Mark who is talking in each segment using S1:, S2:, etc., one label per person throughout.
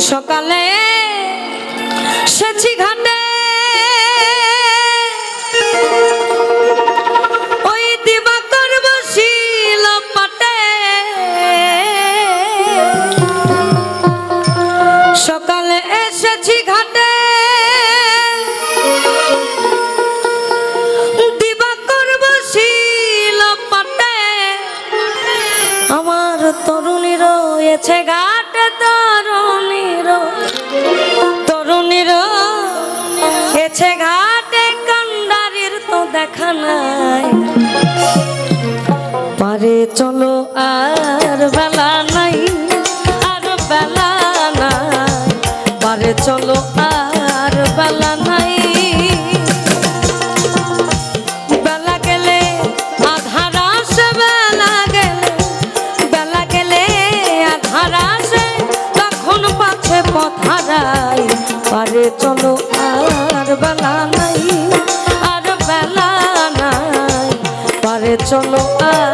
S1: সকালে সেছি ঘাটে। ওই দিবাকর বসিল পাটে। সকালে এসেছি ঘাটে। দিবাকর বসিল পাটে। আমার তরুণী রয়েছে ঘাটে তরুণীর তরুণীর। ঘাটে তো দেখা নাই। পারে চলো আর বেলা নাই, আর বেলা নাই। পারে চলো আর চলো আর বেলা নাই আর বেলা নাই। পারে চলো আর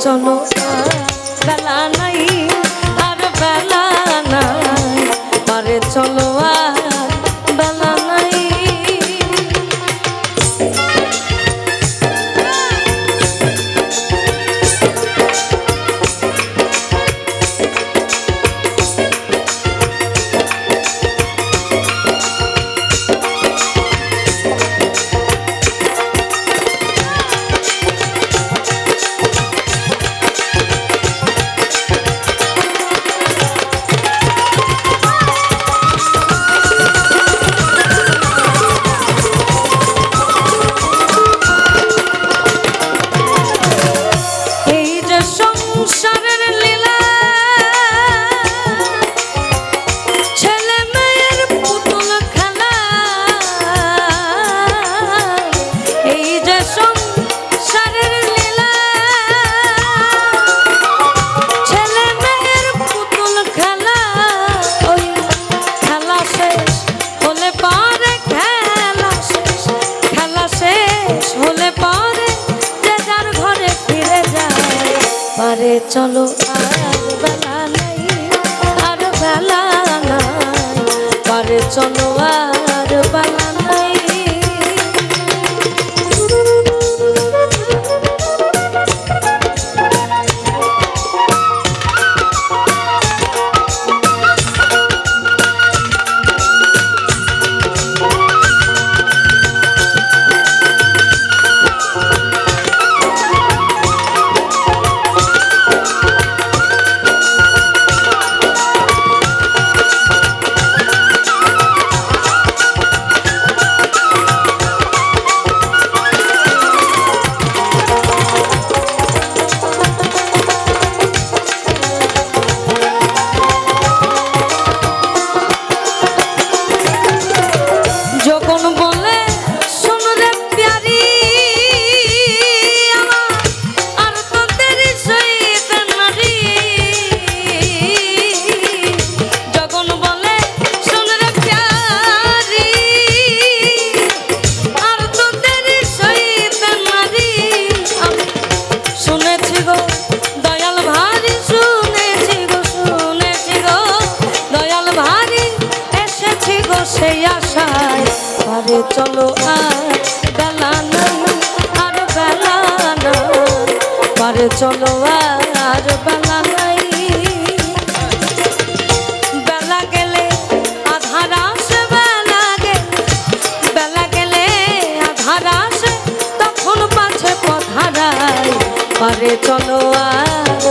S1: চলো পারে চলো আর বেলা নাই আর বেলা নাই। চলো চলো আর বেলা নাই। বেলা নাই বেলা বেলা গেলে আধার আসে বেলা গেলে বেলা গেলে আধার তখন পাছে পথারায় পারে চলো আর